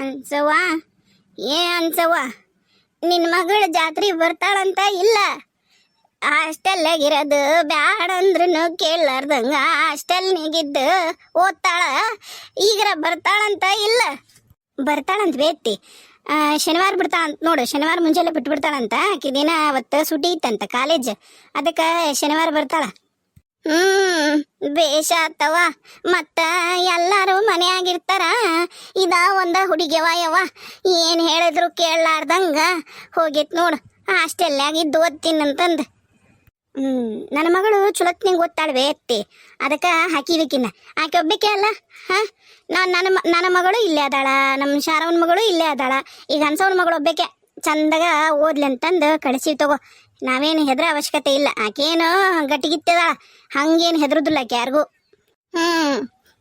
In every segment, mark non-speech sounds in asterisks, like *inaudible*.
ಅನ್ಸವ್ವ? ಏ ಅನ್ಸವ್ವ? ನಿನ್ನ ಮಗಳು ಜಾತ್ರೆ ಬರ್ತಾಳಂತ ಇಲ್ಲ. ಹಾಸ್ಟೆಲ್ನಾಗಿರೋದು ಬ್ಯಾಡ ಅಂದ್ರೂ ಕೇಳಾರ್ದಂಗ ಹಾಸ್ಟೆಲ್ನಾಗಿದ್ದು ಓದ್ತಾಳ. ಈಗರ ಬರ್ತಾಳಂತ ಇಲ್ಲ. ಬರ್ತಾಳಂತ ಬೇತಿ ಶನಿವಾರ ಬಿಡ್ತಾ ಅಂತ ನೋಡು, ಶನಿವಾರ ಮುಂಜಾನೆ ಬಿಟ್ಟು ಬಿಡ್ತಾಳಂತ ಆಕಿ ದಿನ ಅವತ್ತು ಸುಟಿ ಇತ್ತಂತ ಕಾಲೇಜ್. ಅದಕ್ಕೆ ಶನಿವಾರ ಬರ್ತಾಳ. ಹ್ಮ್, ಬೇಷ ಆತವ ಮತ್ತ ಎಲ್ಲಾರು ಮನೆಯಾಗಿರ್ತಾರ. ಇದ ಒಂದ ಹುಡುಗಿಯವ ಯವ ಏನ್ ಹೇಳಿದ್ರು ಕೇಳಲಾರ್ದಂಗ ಹೋಗಿತ್ ನೋಡು. ಇದ್ದು ಓದ್ತೀನಂತಂದು ಹ್ಮ್ ನನ್ನ ಮಗಳು ಚುಳತ್ನಿಂಗ್ ಓದ್ತಾಳ್ವೆ ಎತ್ತಿ ಅದಕ್ಕ ಹಾಕಿದಕ್ಕಿನ್ನ ಆಕೆ ಒಬ್ಬಕ್ಕೆ ಅಲ್ಲ? ಹಾ? ನಾನು ನನ್ನ ನನ್ನ ಮಗಳು ಇಲ್ಲೇ ಅದಾಳ. ನಮ್ಮ ಶಾರವನ ಮಗಳು ಇಲ್ಲೇ ಅದಾಳ. ಈಗ ಹನ್ಸವನ ಮಗಳು ಒಬ್ಬಕ್ಕೆ ಚಂದಾಗ ಓದ್ಲಿ ಅಂತಂದು ಕಳಿಸಿ ತಗೋ. ನಾವೇನು ಹೆದ್ರ ಅವಶ್ಯಕತೆ ಇಲ್ಲ. ಆಕೇನು ಗಟ್ಟಿಗಿತ್ತದ ಹಂಗೇನು ಹೆದರುದಿಲ್ಲ ಯಾರಿಗೂ. ಹ್ಞೂ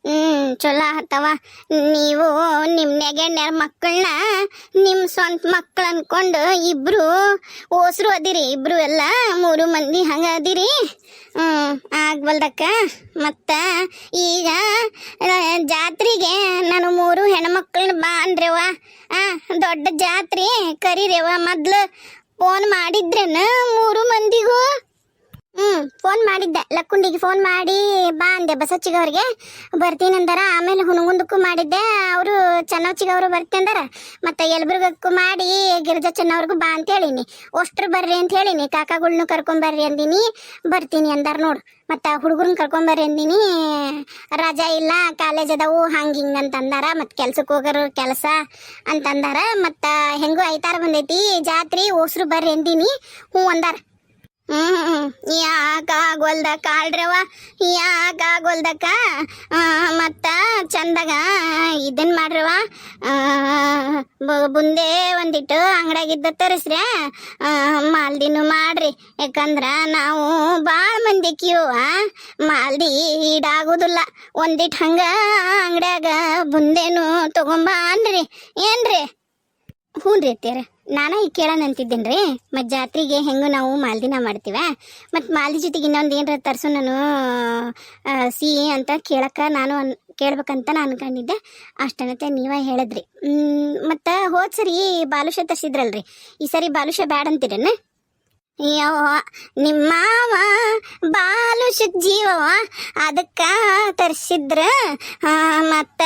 ಹ್ಮ್, ಚಲೋ ಆತವ. ನೀವು ನಿಮ್ಮ ನೆಗೆಣ್ಯರ ಮಕ್ಕಳನ್ನ ನಿಮ್ಮ ಸ್ವಂತ ಮಕ್ಕಳು ಅನ್ಕೊಂಡು ಇಬ್ರು ಓಸರು ಅದಿರಿ. ಇಬ್ರು ಎಲ್ಲ ಮೂರು ಮಂದಿ ಹಂಗೆ ಅದಿರಿ. ಹ್ಞೂ ಆಗ್ಬಲ್ದಕ್ಕ ಮತ್ತು ಈಗ ಜಾತ್ರೆಗೆ ನಾನು ಮೂರು ಹೆಣ್ಮಕ್ಳನ್ನ ಬಾ ಅಂದ್ರೆವ ದೊಡ್ಡ ಜಾತ್ರೆ ಕರೀರವ ಮೊದ್ಲು ಫೋನ್ ಮಾಡಿದ್ರೇನ ಮೂರು ಮಂದಿಗೂ? ಹ್ಮ್ ಫೋನ್ ಮಾಡಿದ್ದೆ. ಲಕ್ಕುಂಡಿಗೆ ಫೋನ್ ಮಾಡಿ, ಬಾ ಅಂದೆ ಬಸಚ್ಚಿಗವ್ರಿಗೆ ಬರ್ತೀನಂದಾರ ಆಮೇಲೆ ಹುನಗುಂದಕ್ಕೂ ಮಾಡಿದ್ದೆ. ಅವರು ಚೆನ್ನವಚ್ಚಿಗವರು ಬರ್ತೀನಂದಾರ ಮತ್ತೆ ಯಲಬುರ್ಗಕ್ಕೂ ಮಾಡಿ, ಗಿರಿಜಾ ಚೆನ್ನವ್ರಿಗೂ ಬಾ ಅಂತ ಹೇಳಿನಿ. ಅಷ್ಟ್ರು ಬರ್ರಿ ಅಂತ ಹೇಳಿನಿ. ಕಾಕಾಗಳ್ನು ಕರ್ಕೊಂಬರ್ರಿ ಅಂದಿನಿ. ಬರ್ತೀನಿ ಅಂದಾರ ನೋಡು. ಮತ್ತೆ ಹುಡುಗರನ್ನ ಕರ್ಕೊಂಬರ್ರಿ ಅಂದಿನಿ. ರಜಾ ಇಲ್ಲ ಕಾಲೇಜ್ ಅದಾವು, ಹಂಗೆ ಹಿಂಗೆ ಅಂತ ಅಂದಾರ. ಮತ್ತೆ ಕೆಲ್ಸಕ್ಕೆ ಹೋಗೋರು ಕೆಲಸ ಅಂತಂದಾರ ಮತ್ತೆ ಹೆಂಗೂ ಐತಾರ ಬಂದೈತಿ. ಜಾತ್ರೆ ಓಸ್ರು ಬರ್ರಿ ಅಂದಿನಿ. ಹ್ಞೂ ಅಂದಾರ. ಹ್ಮ್ ಯಾಕಾಗೋಲ್ದ ಅಲ್ರವ ಯಾಕಾಗೋಲ್ದಕ್ಕ ಆ, ಮತ್ತ ಚಂದಾಗ ಇದನ್ ಮಾಡ್ರವ ಆ, ಬ- ಮುಂದೆ ಒಂದಿಟ್ಟು ಅಂಗಡಿಯಾಗಿದ್ದ ತರಿಸ್ರೆ ಮಾಲ್ದಿನು ಮಾಡ್ರಿ. ಯಾಕಂದ್ರ ನಾವು ಭಾಳ ಮಂದಿ ಕ್ಯೂ ಮಾಲ್ದಿ ಈಡಾಗೋದಿಲ್ಲ. ಒಂದಿಟ್ಟು ಹಂಗ ಅಂಗಡ್ಯಾಗ ಬುಂದೇನು ತಗೊಂಬ ಅನ್ರಿ ಏನ್ರಿ? ಹ್ಞೂ ರೀ ಅತ್ತಿಯರ. ನಾನು ಈಗ ಕೇಳೋಣ ಅಂತಿದ್ದೇನೆ ರೀ. ಮತ್ತು ಜಾತ್ರೆಗೆ ಹೆಂಗೂ ನಾವು ಮಾಲ್ದಿನ ಮಾಡ್ತೀವ? ಮತ್ತು ಮಾಲ್ದಿ ಜೊತೆಗೆ ಇನ್ನೊಂದು ಏನರ ತರಿಸು ನಾನು ಸಿ ಅಂತ ಕೇಳಕ್ಕೆ ನಾನು ಅನ್, ಕೇಳ್ಬೇಕಂತ ನಾನು ಅನ್ಕೊಂಡಿದ್ದೆ. ಅಷ್ಟನತೆ ನೀವೇ ಹೇಳಿದ್ರಿ. ಮತ್ತು ಹೋದ ಸರಿ ಬಾಲುಷ ತರಿಸಿದ್ರಲ್ರಿ. ಈ ಸರಿ ಬಾಲುಷ ಬ್ಯಾಡ ಅಂತೀರೇನ ಯವ್ವ ಬಾಲು ಶುದ್ಧ ಜೀವವ ಅದಕ್ಕ ತರಿಸಿದ್ರ ಮತ್ತ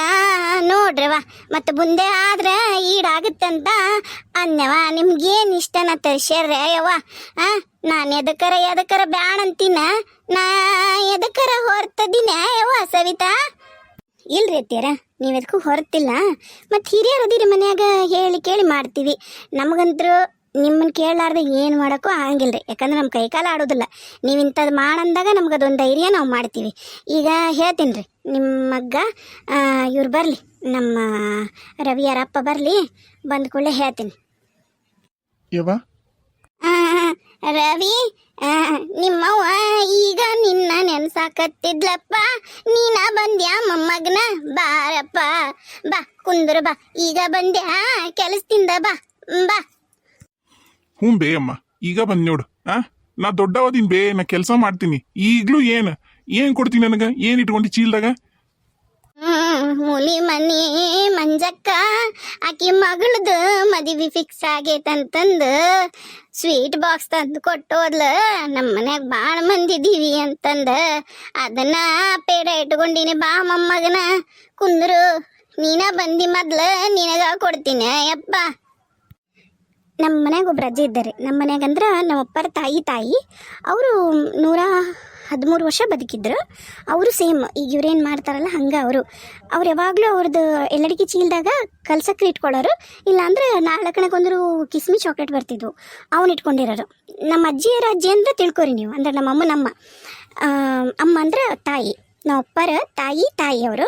ನೋಡ್ರವ ಮತ್ತ ಮುಂದೆ ಆದ್ರ ಈಡಾಗತ್ತಂತ ಅನ್ಯವ ನಿಮ್ಗೇನ್ ಇಷ್ಟನ ತರಿಸ್ಯಾರ ಯವ್ವ ನಾನು ಎದಕ್ಕರ ಎದಕ್ಕರ ಬ್ಯಾಡ ಅಂತೀನ ನಾ ಎದಕ್ಕರ ಹೊರ್ತದಿನ ಯವ್ವ ಸವಿತಾ? ಇಲ್ರಿ ನೀವು ಎದಕ್ಕೂ ಹೊರತಿಲ್ಲ. ಮತ್ತು ಹಿರಿಯರು ಅದಿರಿ ಮನ್ಯಾಗ ಹೇಳಿ ಕೇಳಿ ಮಾಡ್ತೀವಿ. ನಮಗಂತರೂ ನಿಮ್ಮನ್ನ ಕೇಳಲಾರ್ದೆ ಏನು ಮಾಡೋಕ್ಕೂ ಆಗಿಲ್ಲ ರೀ ಯಾಕಂದ್ರೆ ನಮ್ಮ ಕೈಕಾಲ ಆಡೋದಿಲ್ಲ. ನೀವು ಇಂಥದ್ದು ಮಾಡಂದಾಗ ನಮ್ಗೆ ಅದೊಂದು ಧೈರ್ಯ ನಾವು ಮಾಡ್ತೀವಿ. ಈಗ ಹೇಳ್ತೀನಿ ರೀ ನಿಮ್ಮ ಮಗ್ಗ ಇವ್ರು ಬರಲಿ ನಮ್ಮ ರವಿಯರಪ್ಪ ಬರಲಿ ಬಂದ ಕೂಡಲೇ ಹೇಳ್ತೀನಿ. ಯವ್ವ? ಆ, ರವಿ ನಿಮ್ಮವ್ವ ಈಗ ನಿನ್ನ ನೆನ್ಸಾಕತ್ತಿದ್ಲಪ್ಪ. ನೀನ ಬಂದ್ಯಾ ಮೊಮ್ಮಗನ? ಬಾರಪ್ಪ. ಬಾ ಕುಂದ್ರ ಬಾ. ಈಗ ಬಂದ್ಯಾ? ಕೆಲಸದಿಂದ ಬಾ. ಬಾ. ಹ್ಞೂ ಬೇ ಅಮ್ಮ, ಈಗ ಬಂದ್ ನೋಡು. ಆ? ನಾ ದೊಡ್ಡವದಿನ ಬೇ, ನಾ ಕೆಲಸ ಮಾಡ್ತೀನಿ. ಈಗ್ಲೂ ಏನು? ಏನು ಕೊಡ್ತೀನಿ ನನಗೆ? ಏನು ಇಟ್ಕೊಂಡಿ ಚೀಲ್ದಾಗ? ಮೂಲಿ ಮನಿ ಮಂಜಕ್ಕ, ಆಕಿ ಮಗಳದು ಮದುವೆ ಫಿಕ್ಸ್ ಆಗೈತಂತಂದು ಸ್ವೀಟ್ ಬಾಕ್ಸ್ ತಂದು ಕೊಟ್ಟೋದ್ಲ ನಮ್ಮ ಮನ್ಯಾಗ ಭಾಳ ಮಂದಿ ಇದೀವಿ ಅಂತಂದ. ಅದನ್ನ ಪೇಡ ಇಟ್ಕೊಂಡಿನಿ ಬಾ ಮೊಮ್ಮಗನ. ಕುಂದ್ರು, ನೀನ ಬಂದಿ ಮೊದ್ಲ, ನಿನಗ ಕೊಡ್ತೀನಿ ಯಪ್ಪ ನಮ್ಮ ಮನೆಯಾಗ ಒಬ್ರು ಅಜ್ಜಿ ಇದ್ದಾರೆ. ನಮ್ಮ ಮನ್ಯಾಗ ಅಂದ್ರೆ ನಮ್ಮ ಅಪ್ಪರ ತಾಯಿ ತಾಯಿ, ಅವರು ನೂರ ಹದಿಮೂರು ವರ್ಷ ಬದುಕಿದ್ರು. ಅವರು ಸೇಮ್, ಈಗ ಇವ್ರೇನು ಮಾಡ್ತಾರಲ್ಲ ಹಂಗೆ ಅವರು. ಅವ್ರು ಯಾವಾಗಲೂ ಅವ್ರದ್ದು ಎಲ್ಲಡಿಗೆ ಚೀಲದಾಗ ಕಲ್ಸಕ್ಕೆ ಇಟ್ಕೊಳ್ಳೋರು ಇಲ್ಲಾಂದ್ರೆ ನಾಲ್ಕಣಕ್ಕೊಂದ್ರು ಕಿಸ್ಮಿ ಚಾಕ್ಲೇಟ್ ಬರ್ತಿದ್ವು, ಅವ್ನು ಇಟ್ಕೊಂಡಿರೋರು. ನಮ್ಮ ಅಜ್ಜಿಯರ ಅಜ್ಜಿ ಅಂದ್ರೆ ತಿಳ್ಕೊರಿ ನೀವು, ಅಂದ್ರೆ ನಮ್ಮ ಅಮ್ಮ ನಮ್ಮ ಅಮ್ಮ ಅಂದ್ರೆ ತಾಯಿ. ನಮ್ಮ ಅಪ್ಪರ, ತಾಯಿ ತಾಯಿ ಅವರು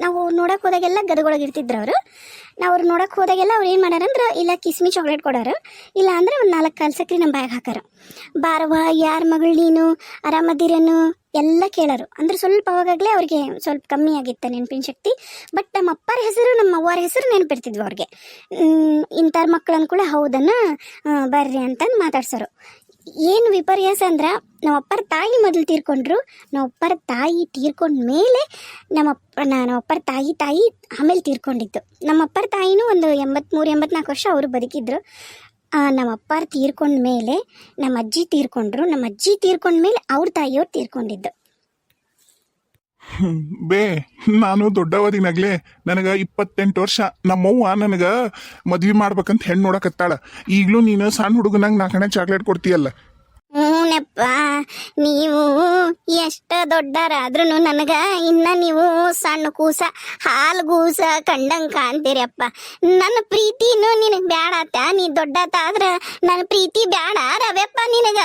ನಾವು ನೋಡಕ್ಕೆ ಹೋದಾಗೆಲ್ಲ ಗದಗೊಳಗೆ ಇರ್ತಿದ್ರು ಅವರು. ನಾವು ಅವ್ರು ನೋಡಕ್ಕೆ ಹೋದಾಗೆಲ್ಲ ಅವ್ರು ಏನು ಮಾಡ್ಯಾರಂದ್ರೆ ಇಲ್ಲ ಕಿಸ್ಮಿ ಚಾಕ್ಲೇಟ್ ಕೊಡೋರು. ಇಲ್ಲ ಅಂದ್ರೆ ಒಂದು ನಾಲ್ಕು ಕಾಲು ಸಕ್ರೆ ನಮ್ಮ ಬ್ಯಾಗ್ ಹಾಕಾರ. ಬಾರವ್ವ, ಯಾರ ಮಗಳು ನೀನು? ಆರಾಮದಿರೇನು? ಎಲ್ಲ ಕೇಳೋರು. ಅಂದ್ರೆ ಸ್ವಲ್ಪ ಅವಾಗಲೇ ಅವ್ರಿಗೆ ಸ್ವಲ್ಪ ಕಮ್ಮಿ ಆಗಿತ್ತು ನೆನಪಿನ ಶಕ್ತಿ. ಬಟ್ ನಮ್ಮ ಅಪ್ಪರ ಹೆಸರು ನಮ್ಮ ಅವ್ವರ ಹೆಸರು ನೆನಪಿರ್ತಿದ್ವು ಅವ್ರಿಗೆ. ಇಂಥವ್ರ ಮಕ್ಕಳು ಅಂದ್ಕೂಡ ಹೌದನ್ನ ಬರ್ರಿ ಅಂತಂದು ಮಾತಾಡ್ಸೋರು. ಏನು ವಿಪರ್ಯಾಸ ಅಂದ್ರೆ ನಮ್ಮ ಅಪ್ಪರ ತಾಯಿ ಮೊದಲು ತೀರ್ಕೊಂಡ್ರು ನಮ್ಮ ಅಪ್ಪರ ತಾಯಿ ತೀರ್ಕೊಂಡ ಮೇಲೆ ನಮ್ಮಪ್ಪ ನಮ್ಮಪ್ಪರ ತಾಯಿ ತಾಯಿ ಆಮೇಲೆ ತೀರ್ಕೊಂಡಿದ್ದು. ನಮ್ಮ ಅಪ್ಪರ ತಾಯಿನೂ ಒಂದು ಎಂಬತ್ಮೂರು ಎಂಬತ್ನಾಲ್ಕು ವರ್ಷ ಅವರು ಬದುಕಿದ್ರು. ಆ, ನಮ್ಮ ಅಪ್ಪಾರು ತೀರ್ಕೊಂಡ ಮೇಲೆ ನಮ್ಮ ಅಜ್ಜಿ ತೀರ್ಕೊಂಡ್ರು. ನಮ್ಮ ಅಜ್ಜಿ ತೀರ್ಕೊಂಡ ಮೇಲೆ ಅವ್ರ ತಾಯಿಯವ್ರು ತೀರ್ಕೊಂಡಿದ್ದು. ಬೇ, ನಾನು ದೊಡ್ಡವದಿನಾಗ್ಲೇ ನನಗೆ ಇಪ್ಪತ್ತೆಂಟು ವರ್ಷ. ನಮ್ಮವ್ವ ನನಗ ಮದ್ವಿ ಮಾಡ್ಬೇಕಂತ ಹೆಣ್ಣು ನೋಡಕತ್ತಾಳ ಈಗಲೂ ನೀನು ಸಣ್ಣ ಹುಡುಗನಾಗ ನಾಲ್ಕನೇ ಚಾಕ್ಲೇಟ್ ಕೊಡ್ತೀಯಲ್ಲ. ಹ್ಞೂನಪ್ಪ, ನೀವು ಎಷ್ಟು ದೊಡ್ಡರಾದ್ರೂ ನನಗೆ ಇನ್ನ ನೀವು ಸಣ್ಣ ಕೂಸ, ಹಾಲು ಕೂಸ ಕಂಡಂಗೆ ಕಾಣ್ತೀರಪ್ಪ. ನನ್ನ ಪ್ರೀತಿನೂ ನಿನಗೆ ಬ್ಯಾಡಾತ ನೀ ದೊಡ್ಡಾತ ಆದ್ರೆ ನನ್ನ ಪ್ರೀತಿ ಬೇಡ ರವೆಪ್ಪ ನಿನಗ?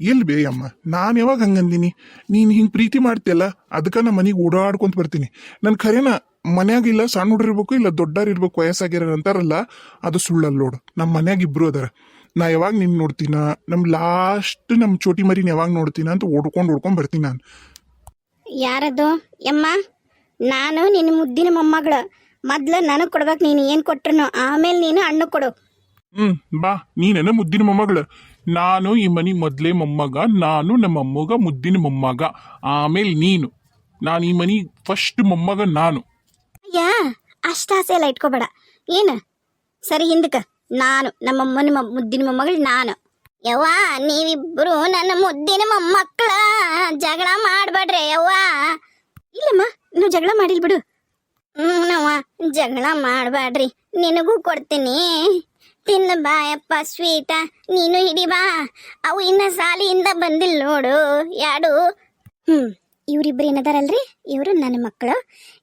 ಎಲ್ಲಿ ಬೇ ಅಮ್ಮ ನಾನು ಯಾವಾಗ ಹಂಗಂದಿನಿ? ನೀನು ಹಿಂಗೆ ಪ್ರೀತಿ ಮಾಡ್ತಿಯಲ್ಲ ಅದಕ್ಕೆ ನಮ್ಮ ಮನೆಗೆ ಓಡಾಡ್ಕೊಂತ ಬರ್ತೀನಿ. ನನ್ನ ಖರೇನ ಮನ್ಯಾಗ ಇಲ್ಲ ಸಣ್ಣ ಹುಡ್ರಿರ್ಬೇಕು ಇಲ್ಲ ದೊಡ್ಡವ್ರು ಇರ್ಬೇಕು ವಯಸ್ಸಾಗಿರೋ ಅಂತಾರಲ್ಲ ಅದು ಸುಳ್ಳಲ್ಲ ನೋಡು. ನಮ್ಮ ಮನ್ಯಾಗ ಇಬ್ರು ಅದಾರ. ನಾ ಯಾವಾಗ ನಿನ್ನ ನೋಡ್ತೀನ? ನಮ್ಮ ಲಾಸ್ಟ್ ನಮ್ಮ ಚೋಟಿ ಮರಿನ ಯಾವಾಗ ನೋಡ್ತೀನ ಅಂತ ಓಡ್ಕೊಂಡು ಓಡ್ಕೊಂಡ್ ಬರ್ತೀನಿ ನಾನು. ಯಾರದು? ಯಮ್ಮ ನಾನು ನಿನ್ನ ಮುದ್ದಿನ ಮೊಮ್ಮಗಳು. ಮೊದ್ಲು ನನಗೆ ಕೊಡ್ಬೇಕು ನೀನು ಏನು ಕೊಟ್ರು ಆಮೇಲೆ ನೀನು ಹಣ್ಣು ಕೊಡು. ಹ್ಮ್ ಬಾ ನೀನೇನ ಮುದ್ದಿನ ಮೊಮ್ಮಗಳ. ನಾನು ಈ ಮನೆ ಮೊದಲೇ ಮೊಮ್ಮಗ, ನಾನು ನಮ್ಮ ಅಮ್ಮಗ ಮುದ್ದಿನ ಮೊಮ್ಮಗ, ಆಮೇಲೆ ನೀನು. ನಾನು ಈ ಮನೆ ಫಸ್ಟ್ ಮೊಮ್ಮಗ ನಾನು. ಅಯ್ಯ, ಅಷ್ಟ ಆಸೆ ಎಲ್ಲ ಇಟ್ಕೋಬೇಡ. ಏನು? ಸರಿ, ಹಿಂದಕ್ಕ. ನಾನು ನಮ್ಮಮ್ಮನ ಮುದ್ದಿನ ಮೊಮ್ಮಗಳು ನಾನು. ಯವ್ವ, ನೀವಿಬ್ರು ನನ್ನ ಮುದ್ದಿನ ಮೊಮ್ಮಕ್ಕಳ. ಜಗಳ ಮಾಡ್ಬೇಡ್ರಿ, ಯವ್ವ. ಇಲ್ಲಮ್ಮ ನೀವು ಜಗಳ ಮಾಡಿಲ್ ಬಿಡು. ಹ್ಞೂ ನವ್ವ, ಜಗಳ ಮಾಡಬೇಡ್ರಿ. ನಿನಗೂ ಕೊಡ್ತೀನಿ. ತಿನ್ನ ಬಾಯಪ್ಪ ಸ್ವೀಟ, ನೀನು ಹಿಡಿ ಬಾ. ಅವು ಇನ್ನ ಸಾಲಿಯಿಂದ ಬಂದಿಲ್ಲ ನೋಡು, ಯಾಡು? ಹ್ಮ್, ಇವ್ರಿಬ್ರು ಏನದಾರಲ್ರಿ? ಇವರು ನನ್ನ ಮಕ್ಕಳು.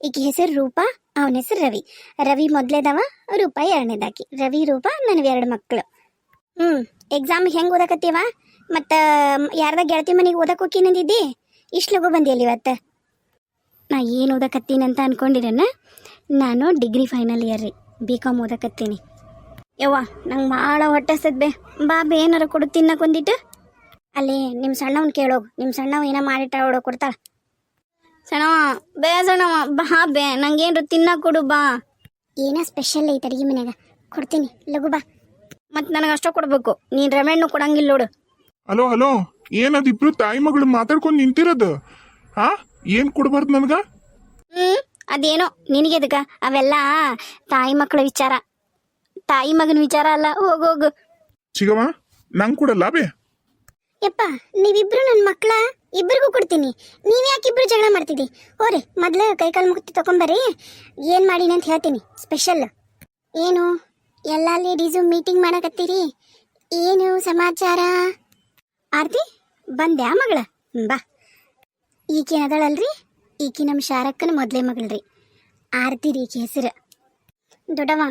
ಈಕೆ ಹೆಸರು ರೂಪ, ಅವನ ಹೆಸರು ರವಿ. ರವಿ ಮೊದ್ಲೇದವ, ರೂಪ ಎರಡನೇದಾಕಿ. ರವಿ, ರೂಪ ನನಗೆ ಎರಡು ಮಕ್ಕಳು. ಹ್ಮ್ ಎಕ್ಸಾಮ್ ಹೆಂಗ್ ಓದಕತ್ತೀವ? ಮತ್ತ ಯಾರ್ದ ಗೆಳತಿ ಮನೆಗೆ ಓದಕ್ ಹೋಗಿನಂದಿದ್ದಿ ಇಷ್ಟು ಲಗು ಬಂದಿಲ್ಲ ಇವತ್ತು? ನಾ ಏನು ಓದಕತ್ತೀನಿ ಅಂತ ಅನ್ಕೊಂಡಿರನ? ನಾನು ಡಿಗ್ರಿ ಫೈನಲ್ ಇಯರ್ ರೀ ಬಿ ಕಾಮ್ ಓದಕತ್ತೀನಿ. ಯವ್ವ ನಂಗೆ ಭಾಳ ಹೊಟ್ಟೆ ಸದ್ಬೆ ಬಾ. ಬೇ ಏನಾರ ಕೊಡು ತಿನ್ನಕೊಂದಿಟ್ಟು ಅಲ್ಲಿ ನಿಮ್ಮ ಸಣ್ಣವನ್ ಕೇಳೋಗು ನಿಮ್ಮ ಸಣ್ಣವ ಏನೋ ಮಾಡಿಟ್ಟ ಅವಳು ಕೊಡ್ತಾಳ. ಸಣ್ಣವ ಬೇ ಸಣ್ಣವ ಬಾ ಬೇ. ನಂಗೇನ್ರ ತಿನ್ನ ಕೊಡು ಬಾ. ಏನ ಸ್ಪೆಷಲ್ ಐತೆ ಅಡಿಗೆ ಮನ್ಯಾಗ. ಕೊಡ್ತೀನಿ. ಲಘು ಬಾ. ಮತ್ತು ನನಗೆ ಅಷ್ಟೋ ಕೊಡ್ಬೇಕು. ನೀನು ರಮೆಣ್ಣು ಕೊಡಂಗಿಲ್ಲ ನೋಡು. Hello hello. ಏನದಿಬ್ರು ತಾಯಿ ಮಗಳು ಮಾತಾಡ್ಕೊಂಡು ನಿಂತಿರೋದು? ಹಾ ಏನ್ ಕೊಡ್ಬಾರ್ದು ನನ್ಗ? ಹ್ಞೂ ಅದೇನೋ ನಿನಗೆದಕ ಅವೆಲ್ಲ ತಾಯಿ ಮಕ್ಕಳ ವಿಚಾರ. ತಾಯಿ ಮಗನ ವಿಚಾರ ಅಲ್ಲ ಹೋಗೋಗು ಚಿಗವ ನಂಗ್ ಕೊಡಲ್ಲ ಬೇ. ಯಪ್ಪ ನೀವಿಬ್ರು ನನ್ನ ಮಕ್ಕಳ ಇಬ್ಬರಿಗೂ ಕೊಡ್ತೀನಿ. ನೀವು ಯಾಕೆ ಇಬ್ರು ಜಗಳ ಮಾಡ್ತಿದ್ದಿ? ಹೋರಿ ಮೊದ್ಲು ಕೈಕಾಲು ಮುಕ್ತಿ ತಗೊಂಬರ್ರಿ ಏನು ಮಾಡೀನಿ ಅಂತ ಹೇಳ್ತೀನಿ. ಸ್ಪೆಷಲ್ ಏನು ಎಲ್ಲ ಲೇಡೀಸು ಮೀಟಿಂಗ್ ಮಾಡಕತ್ತೀರಿ? ಏನು ಸಮಾಚಾರ? ಆರ್ತಿ ಬಂದ್ಯಾ ಮಗಳ? ಬಾ. ಈಕೆ ಅದಳಲ್ರಿ? ಈಕಿ ನಮ್ಮ ಶಾರಕ್ಕನ ಮೊದಲೇ ಮಗಳ್ರಿ. ಆರ್ತಿ ರೀ ಈಕೆ ಹೆಸರು. ದೊಡ್ಡವ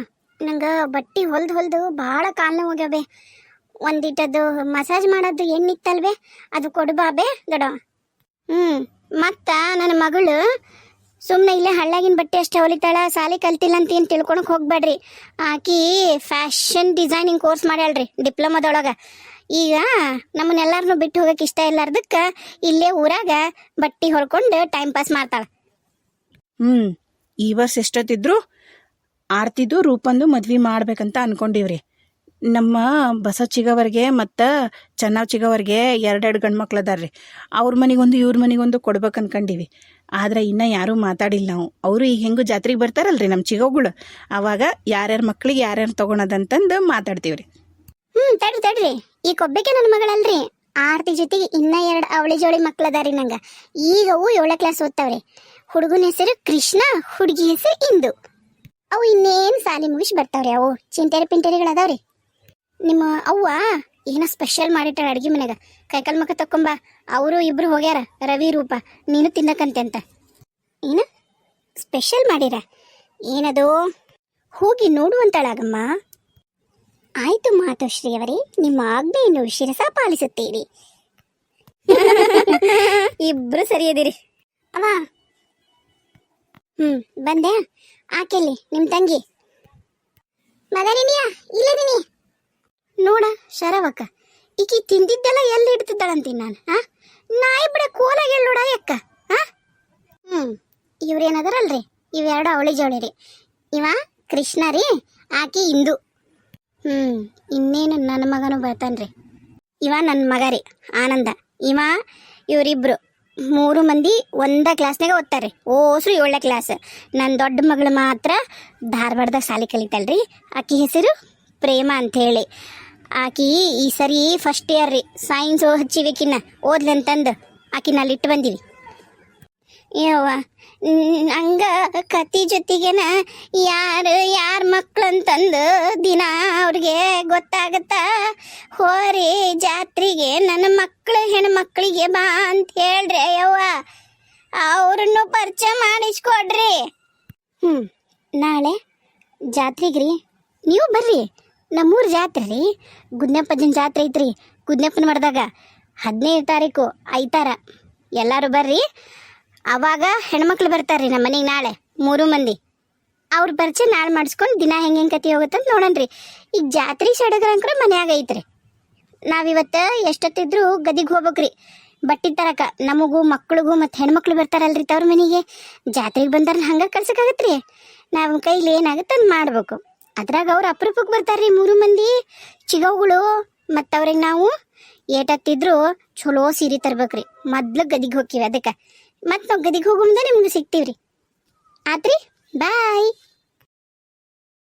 ನಂಗೆ ಬಟ್ಟೆ ಹೊಲ್ದು ಹೊಲ್ದು ಭಾಳ ಕಾಲ್ನ ಹೋಗ್ಯಾವೆ. ಒಂದಿಟ್ಟದ್ದು ಮಸಾಜ್ ಮಾಡೋದು ಎಣ್ಣಿತ್ತಲ್ವೇ ಅದು ಕೊಡ್ಬಾಬೆ ದಡ ಹ್ಞೂ ಮತ್ತ ನನ್ನ ಮಗಳು ಸುಮ್ಮನೆ ಇಲ್ಲೇ ಹಳ್ಳಾಗಿನ ಬಟ್ಟೆ ಅಷ್ಟೇ ಹೊಲಿತಾಳ, ಸಾಲಿ ಕಲ್ತಿಲ್ಲ ಅಂತ ಏನು ತಿಳ್ಕೊಳಕ್ಕೆ ಹೋಗ್ಬೇಡ್ರಿ. ಆಕಿ ಫ್ಯಾಷನ್ ಡಿಸೈನಿಂಗ್ ಕೋರ್ಸ್ ಮಾಡ್ಯಾಳ್ರಿ, ಡಿಪ್ಲೊಮಾದೊಳಗೆ. ಈಗ ನಮ್ಮನ್ನೆಲ್ಲರನ್ನೂ ಬಿಟ್ಟು ಹೋಗಕ್ಕೆ ಇಷ್ಟ ಇಲ್ಲಾರ್ದಕ್ಕೆ ಇಲ್ಲೇ ಊರಾಗ ಬಟ್ಟೆ ಹೊರ್ಕೊಂಡು ಟೈಮ್ ಪಾಸ್ ಮಾಡ್ತಾಳೆ. ಹ್ಞೂ ಈ ವರ್ಷ ಎಷ್ಟೊತ್ತಿದ್ರು? ಆರ್ತಿದು, ರೂಪಂದು ಮದ್ವೆ ಮಾಡ್ಬೇಕಂತ ಅನ್ಕೊಂಡಿವ್ರಿ. ನಮ್ಮ ಬಸ ಚಿಗವರಿಗೆ ಮತ್ತು ಚೆನ್ನಾವ್ ಚಿಗವರಿಗೆ ಎರಡೆರಡು ಗಂಡು ಮಕ್ಳು ಅದಾರ್ರಿ ಅವ್ರ ಮನೆಗೊಂದು, ಇವ್ರ ಮನೆಗೊಂದು ಕೊಡ್ಬೇಕು ಅನ್ಕೊಂಡಿವಿ. ಆದ್ರೆ ಇನ್ನ ಯಾರೂ ಮಾತಾಡಿಲ್ಲ ನಾವು. ಅವರು ಈಗ ಹೆಂಗು ಜಾತ್ರೆಗೆ ಬರ್ತಾರಲ್ರಿ ನಮ್ಮ ಚಿಗೋಗಳು ಅವಾಗ ಯಾರ್ಯಾರ ಮಕ್ಳಿಗೆ ಯಾರ್ಯಾರು ತಗೊಳದಂತಂದು ಮಾತಾಡ್ತೀವ್ರಿ. ಹ್ಮ್, ತಡ್ರಿ ತಡ್ರಿ. ಈ ಕೊಬ್ಬೆಗೆ ನನ್ನ ಮಗಳಲ್ರಿ. ಆರ್ತಿ ಜೊತೆಗೆ ಇನ್ನ ಎರಡು ಅವಳಿ ಜೋಳಿ ಮಕ್ಳದಾರಿ ನಂಗ. ಈಗ ಅವು ಏಳನೇ ಕ್ಲಾಸ್ ಓದ್ತಾವ್ರಿ. ಹುಡುಗನ ಹೆಸರು ಕೃಷ್ಣ, ಹುಡುಗಿ ಹೆಸರು ಇಂದು. ಅವು ಇನ್ನೇನ್ ಸಾಲಿ ಮುಗಿಸಿ ಬರ್ತಾವ್ರಿ ಅವು. ಚಿಂಟೆರಿ ಪಿಂಟೆರಿಗಳದಾವ್ರಿ. ನಿಮ್ಮ ಅವ್ವ ಏನ ಸ್ಪೆಷಲ್ ಮಾಡಿಟ್ಟಾರ ಅಡ್ಗೆ ಮನೆಗ ಕೈಕಾಲ್ ಮಕ್ಕ ತಕೊಂಬ ಅವರು ಇಬ್ರು ಹೋಗ್ಯಾರ. ರವಿ, ರೂಪ. ನೀನು ತಿನ್ನಕಂತೆ ಅಂತ. ಏನ? ಸ್ಪೆಷಲ್ ಮಾಡಿರ? ಏನದು? ಹೋಗಿ ನೋಡುವಂತಳಾಗಮ್ಮ. ಆಯ್ತು ಮಾತೋಶ್ರೀ ಅವರೇ, ನಿಮ್ಮ ಆಜ್ಞೆಯನ್ನು ಶಿರಸ ಪಾಲಿಸುತ್ತೀರಿ *laughs* ಇಬ್ರು ಸರಿಯದಿರಿ ಅವ ಹ್ಮ್, ಬಂದೆ? ಆಕೆಲ್ಲಿ ನಿಮ್ ತಂಗಿ. ಮಗನಿನಿಯ ಇಲ್ಲದಿನಿ ನೋಡ, ಶರವಕ್ಕ, ಈಕಿ ತಿಂದಿದ್ದೆಲ್ಲ ಎಲ್ಲಿ ಇಡ್ತಿದ್ದಾಳಂತೀನಿ ನಾನು ಹಾ ನಾಯಿ ಬಿಡ ಕೋಲಾಗಿ ನೋಡ ಯಕ್ಕ ಹಾ ಹ್ಮ್, ಇವ್ರೇನದಾರಲ್ರಿ? ಇವೆರಡು ಅವಳಿ ಜೋಳಿ ರೀ. ಇವ ಕೃಷ್ಣ ರೀ, ಆಕಿ ಇಂದು. ಹ್ಞೂ ಇನ್ನೇನು ನನ್ನ ಮಗನು ಬರ್ತಾನ್ರಿ. ಇವ ನನ್ನ ಮಗ ರೀ, ಆನಂದ. ಇವ ಇವರಿಬ್ರು. ಮೂರು ಮಂದಿ ಒಂದ ಕ್ಲಾಸ್ನಾಗ ಓದ್ತಾರೆ. ಓಸ್ರು ಏಳನೇ ಕ್ಲಾಸ್ ನನ್ನ ದೊಡ್ಡ ಮಗಳು ಮಾತ್ರ ಧಾರವಾಡದಾಗ ಶಾಲೆ ಕಲಿತಲ್ರಿ ಆಕಿ ಹೆಸರು ಪ್ರೇಮ ಅಂಥೇಳಿ ಆಕಿ ಈ ಸರಿ ಫಸ್ಟ್ ಇಯರ್ ರೀ. ಸೈನ್ಸು ಹಚ್ಚಿಬೇಕಿನ್ನ ಓದ್ಲಿ ಅಂತಂದು ಆಕಿನ ಅಲ್ಲಿ ಇಟ್ಟು ಬಂದೀವಿ ಯವ್ವ ನ್- ಹಂಗ ಕತಿ ಜೊತೆಗೆನ ಯಾರು, ಯಾರ ಮಕ್ಳು ಅಂತಂದು ದಿನ ಅವ್ರಿಗೆ ಗೊತ್ತಾಗತ್ತ. ಹೋರಿ ಜಾತ್ರೆಗೆ ನನ್ನ ಮಕ್ಕಳು ಹೆಣ್ಮಕ್ಳಿಗೆ ಬಾ ಅಂತ ಹೇಳ್ರಿ ಯವ್ವ. ಅವ್ರನ್ನು ಪರಿಚಯ ಮಾಡಿಸ್ಕೊಡ್ರಿ. ಹ್ಞೂ ನಾಳೆ ಜಾತ್ರೆಗೆ ರೀ ನೀವು ಬರ್ರಿ. ನಮ್ಮೂರು ಜಾತ್ರೆ ರೀ. ಗುದ್ನಪ್ಪಜ್ಜನ ಜಾತ್ರೆ ಐತ್ರಿ. ಗುದ್ನಪ್ಪನ ಮಾಡಿದಾಗ ಹದಿನೈದು ತಾರೀಕು ಐತಾರ. ಎಲ್ಲರೂ ಬರ್ರಿ. ಅವಾಗ ಹೆಣ್ಮಕ್ಳು ಬರ್ತಾರ್ರಿ ನಮ್ಮ ಮನೆಗೆ ನಾಳೆ, ಮೂರು ಮಂದಿ. ಅವ್ರು ಪರಿಚಯ ನಾಳೆ ಮಾಡಿಸ್ಕೊಂಡು ದಿನ ಹೆಂಗೆ ಹೆಂಗೆ ಕತಿ ನೋಡೋಣ ರೀ ಈಗ ಜಾತ್ರೆ ಸಡಗರ ಅಂಕ್ರ ಮನ್ಯಾಗ ಐತ್ರಿ. ನಾವಿವತ್ತು ಎಷ್ಟೊತ್ತಿದ್ರು ಗದಿಗೆ ಹೋಗ್ಬೇಕ್ರಿ. ಬಟ್ಟೆ ತರಕ ನಮಗೂ ಮಕ್ಳಿಗೂ ಮತ್ತು ಹೆಣ್ಮಕ್ಳು ಬರ್ತಾರಲ್ರಿ ತವ್ರ ಮನೆಗೆ. ಜಾತ್ರೆಗೆ ಬಂದಾರ ಹಂಗೆ ರೀ ನಾವು ಕೈಲಿ ಏನಾಗುತ್ತೆ ಅದು ಮಾಡ್ಬೇಕು. ಅದ್ರಾಗ ಅವ್ರು ಅಪರೂಪಕ್ಕೆ ಬರ್ತಾರ್ರಿ ಮೂರು ಮಂದಿ. ಚಿಗವುಗಳು ಮತ್ತು ಅವ್ರಿಗೆ ನಾವು. ಏಟತ್ತಿದ್ರು ಚಲೋ ಸೀರೆ ತರ್ಬೇಕ್ರಿ. ಮೊದ್ಲು ಗದಿಗೆ ಹೋಗ್ತೀವಿ ಅದಕ್ಕೆ. ಮತ್ತು ನಾವು ಗದಿಗೆ ಹೋಗೋ ಮುಂದೆ ನಿಮ್ಗೆ ಸಿಗ್ತೀವ್ರಿ. ಆತ್ರಿ? ಬಾಯ್